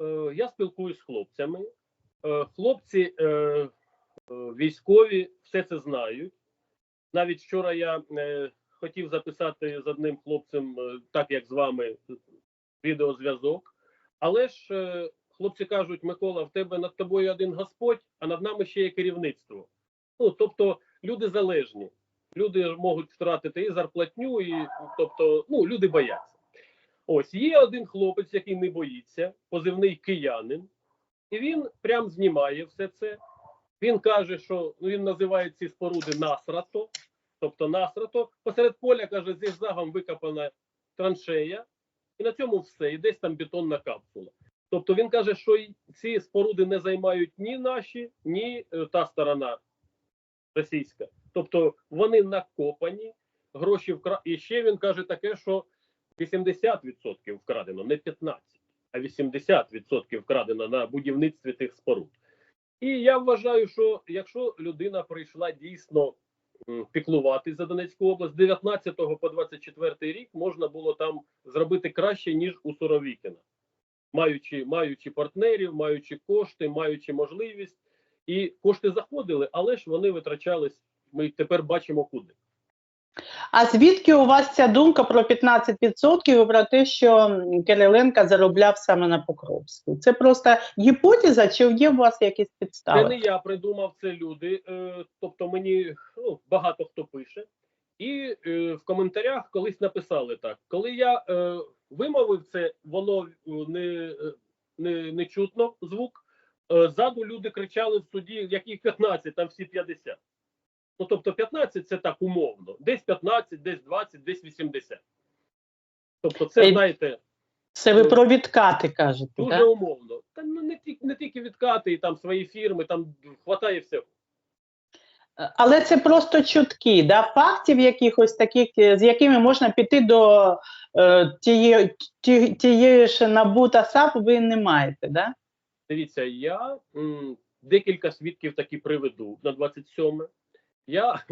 е, я спілкуюсь з хлопцями. Е, хлопці е, військові все це знають. Навіть вчора я хотів записати з одним хлопцем, так як з вами, відеозв'язок. Але ж хлопці кажуть: Микола, в тебе над тобою один Господь, а над нами ще є керівництво. Ну тобто люди залежні. Люди можуть втратити і зарплатню, і тобто, ну люди бояться. Ось є один хлопець, який не боїться, позивний киянин, і він прям знімає все це. Він каже, що ну, він називає ці споруди насрато, тобто насрато. Посеред поля каже, зігзагом викопана траншея, і на цьому все, і десь там бетонна капсула. Тобто він каже, що ці споруди не займають ні наші, ні е, та сторона російська. Тобто вони накопані, гроші вкра... І ще він каже таке, що 80% вкрадено, не 15%, а 80% вкрадено на будівництві тих споруд. І я вважаю, що якщо людина прийшла дійсно м, піклувати за Донецьку область, з 19 по 24 рік можна було там зробити краще, ніж у Суровікіна. Маючи, маючи партнерів, маючи кошти, маючи можливість, і кошти заходили, але ж вони витрачались. Ми тепер бачимо куди. А звідки у вас ця думка про 15% і про те, що м, Кириленко заробляв саме на Покровську? Це просто гіпотеза, чи є у вас якісь підстави? Це не я придумав, це люди. Е, тобто мені ну, багато хто пише. І е, в коментарях колись написали так: коли я е, вимовив це, воно не, не, не чутно звук. Ззаду люди кричали в суді, яких 15, там всі 50. Ну тобто 15 це так умовно. Десь 15, десь 20, десь 80. Тобто, це Е, знаєте. Це ви про відкати кажете, Дуже так? умовно. Та ну не тільки не тільки відкати, і там свої фірми, там хватає всього. Але це просто чутки, да? фактів якихось таких, е, з якими можна піти до е, тієї, ті, тієї ж НАБУ та САП ви не маєте, да? Дивіться, я м, декілька свідків таки приведу на 27. Я,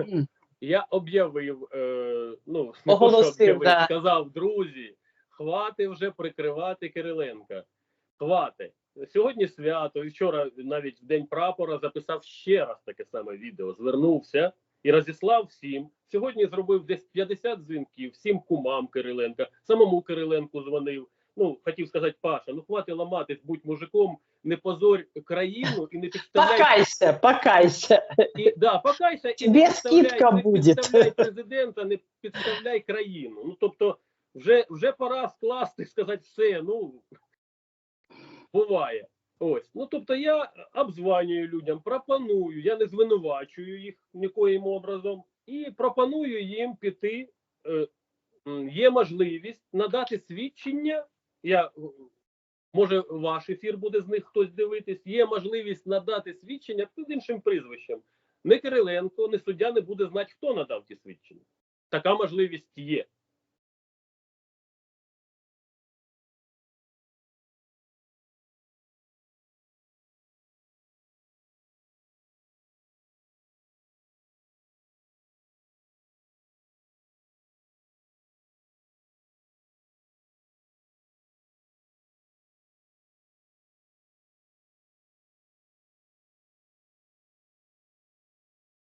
я об'явив, е, ну Оголосив, об'явив, да. сказав, друзі, хвати вже прикривати Кириленка. Хвати. Сьогодні свято, і вчора навіть в день прапора записав ще раз таке саме відео. Звернувся і розіслав всім. Сьогодні зробив десь 50 дзвінків, всім кумам Кириленка, самому Кириленку дзвонив. Ну, хотів сказати, Паша, ну хвати ламатись, будь мужиком, не позорь країну і не підставляй Покайся, покайся. і, да, покайся, і Тебе не підставляй- не буде. підставляй президента, не підставляй країну. Ну тобто, вже, вже пора скласти, сказати все. Ну буває. Ось. Ну тобто, я обзванюю людям, пропоную, я не звинувачую їх нікоїм образом, і пропоную їм піти. Е, є можливість надати свідчення. Я е, може ваш ефір буде з них хтось дивитись. Є можливість надати свідчення під іншим прізвищем. Не Кириленко, не суддя не буде знати, хто надав ті свідчення. Така можливість є.